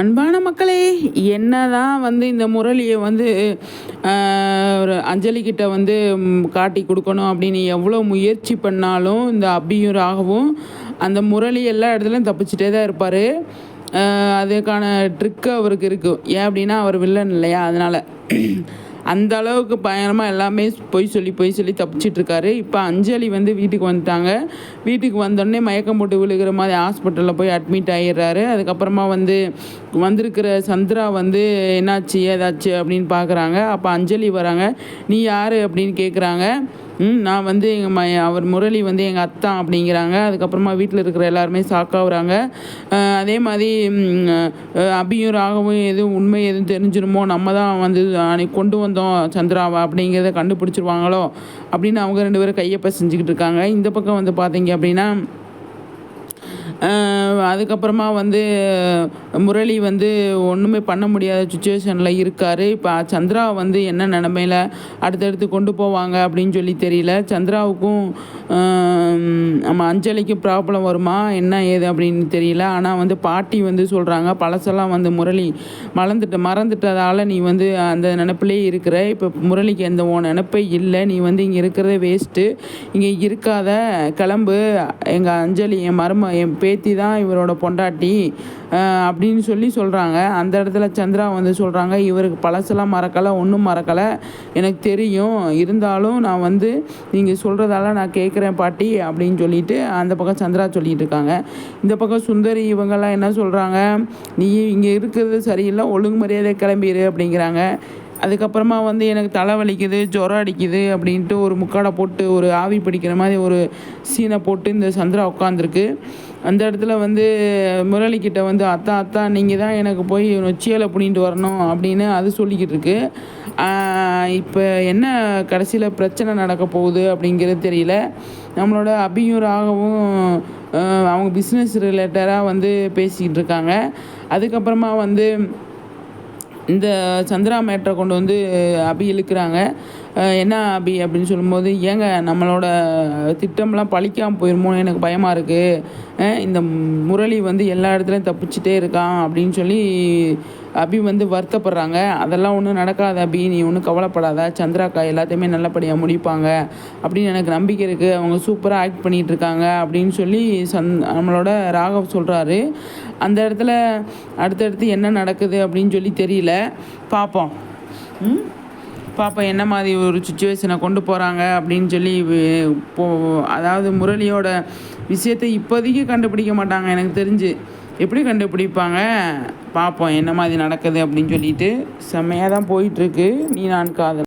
அன்பான மக்களே என்னதான் வந்து இந்த முரளியை வந்து ஒரு அஞ்சலிக்கிட்ட வந்து காட்டி கொடுக்கணும் அப்படின்னு எவ்வளோ முயற்சி பண்ணாலும் இந்த அபியும் ராகவும் அந்த முரளி எல்லா இடத்துலையும் தப்பிச்சிட்டே தான் இருப்பார். அதுக்கான ட்ரிக்கு அவருக்கு இருக்கும் ஏன் அப்படின்னா அவர் வில்லன் இல்லையா? அதனால். அந்த அளவுக்கு பயங்கரமாக எல்லாமே பொய் சொல்லி பொய் சொல்லி தப்பிச்சிட்ருக்காரு இப்போ அஞ்சலி வந்து வீட்டுக்கு வந்துட்டாங்க. வீட்டுக்கு வந்தோடனே மயக்கம் போட்டு விழுகிற மாதிரி ஹாஸ்பிட்டலில் போய் அட்மிட் ஆகிடுறாரு அதுக்கப்புறமா வந்து வந்திருக்கிற சந்திரா வந்து என்னாச்சு ஏதாச்சு அப்படின்னு பார்க்குறாங்க அப்போ அஞ்சலி வராங்க. நீ யார்? அப்படின்னு கேட்குறாங்க நான் வந்து எங்கள் ம அவர் முரளி வந்து எங்கள் அத்தான் அப்படிங்கிறாங்க. அதுக்கப்புறமா வீட்டில் இருக்கிற எல்லாருமே ஷாக்காகுறாங்க அதே மாதிரி அபியும் ராகவும் எதுவும் உண்மை எதுவும் தெரிஞ்சிருமோ நம்ம தான் வந்து அன்னைக்கு கொண்டு வந்தோம் சந்திராவை அப்படிங்கிறத கண்டுபிடிச்சிருவாங்களோ அப்படின்னு அவங்க ரெண்டு பேரும் கையப்ப செஞ்சுக்கிட்டு இருக்காங்க. இந்த பக்கம் வந்து பார்த்தீங்க அப்படின்னா அதுக்கப்புறமா வந்து முரளி வந்து ஒன்றுமே பண்ண முடியாத சுச்சுவேஷனில் இருக்கார். இப்போ சந்திரா வந்து என்ன நிலமையில அடுத்தடுத்து கொண்டு போவாங்க அப்படின்னு சொல்லி தெரியல. சந்திராவுக்கும் நம்ம அஞ்சலிக்கும் ப்ராப்ளம் வருமா? என்ன ஏது அப்படின்னு தெரியல. ஆனால் வந்து பாட்டி வந்து சொல்கிறாங்க பழசெல்லாம் வந்து முரளி மறந்துட்டு மறந்துட்டதால் நீ வந்து அந்த நினப்பிலே இருக்கிற. இப்போ முரளிக்கு எந்த உன் நினப்பே இல்லை. நீ வந்து இங்கே இருக்கிறதே வேஸ்ட்டு இங்கே இருக்காத. கிளம்பு. எங்கள் அஞ்சலி என் மரும என் பேத்தி தான் இவரோட பொண்டாட்டி அப்படின்னு சொல்லி சொல்கிறாங்க அந்த இடத்துல சந்திரா வந்து சொல்கிறாங்க இவருக்கு பழசெல்லாம் மறக்கலை ஒன்றும் மறக்கலை. எனக்கு தெரியும். இருந்தாலும் நான் வந்து நீங்கள் சொல்கிறதால நான் கேட்குறேன் பாட்டி அப்படின்னு சொல்லிட்டு அந்த பக்கம் சந்திரா சொல்லிட்டு இருக்காங்க. இந்த பக்கம் சுந்தரி இவங்கெல்லாம் என்ன சொல்கிறாங்க நீ இங்கே இருக்கிறது சரியில்லை ஒழுங்கு மரியாதை கிளம்பிடு அப்படிங்கிறாங்க. அதுக்கப்புறமா வந்து எனக்கு தலை வலிக்குது ஜுரம் அடிக்குது அப்படின்ட்டு ஒரு முக்காடை போட்டு ஒரு ஆவி பிடிக்கிற மாதிரி ஒரு சீனை போட்டு இந்த சந்திரா உட்காந்துருக்கு அந்த இடத்துல வந்து முரளிக்கிட்ட வந்து அத்தா அத்தா நீங்கள் தான் எனக்கு போய் நொச்சியில் புனிட்டு வரணும் அப்படின்னு அது சொல்லிக்கிட்டு இருக்கு இப்போ என்ன கடைசியில் பிரச்சனை நடக்க போகுது அப்படிங்கிறது தெரியல. நம்மளோட அபியும் ராகவும் அவங்க பிஸ்னஸ் ரிலேட்டடாக வந்து பேசிக்கிட்டு இருக்காங்க அதுக்கப்புறமா வந்து இந்த சந்திரா மேட்டரை கொண்டு வந்து அபி இழுக்கிறாங்க. என்ன அபி அப்படின்னு சொல்லும்போது ஏங்க நம்மளோட திட்டம்லாம் பழிக்காமல் போயிருமோன்னு எனக்கு பயமாக இருக்குது இந்த முரளி வந்து எல்லா இடத்துலையும் தப்பிச்சிட்டே இருக்கான் அப்படின்னு சொல்லி அபி வந்து வருத்தப்படுறாங்க. அதெல்லாம் ஒன்றும் நடக்காத அபி. நீ ஒன்றும் கவலைப்படாத. சந்திராக்கா எல்லாத்தையுமே நல்லபடியாக முடிப்பாங்க. அப்படின்னு எனக்கு நம்பிக்கை இருக்குது அவங்க சூப்பராக ஆக்ட் பண்ணிகிட்டு இருக்காங்க அப்படின்னு சொல்லி சந் நம்மளோட ராகவ் சொல்கிறாரு அந்த இடத்துல அடுத்தடுத்து என்ன நடக்குது அப்படின்னு சொல்லி தெரியல. பார்ப்போம் ம்? பார்ப்போம் என்ன மாதிரி ஒரு சுச்சுவேஷனை கொண்டு போகிறாங்க அப்படின்னு சொல்லி போ அதாவது முரளியோட விஷயத்தை இப்போதைக்கு கண்டுபிடிக்க மாட்டாங்க எனக்கு தெரிஞ்சு. எப்படி கண்டுபிடிப்பாங்க? பார்ப்போம் என்ன மாதிரி நடக்குது அப்படின்னு சொல்லிட்டு. செம்மையாக தான் போயிட்டுருக்கு நீ நான் காதல்.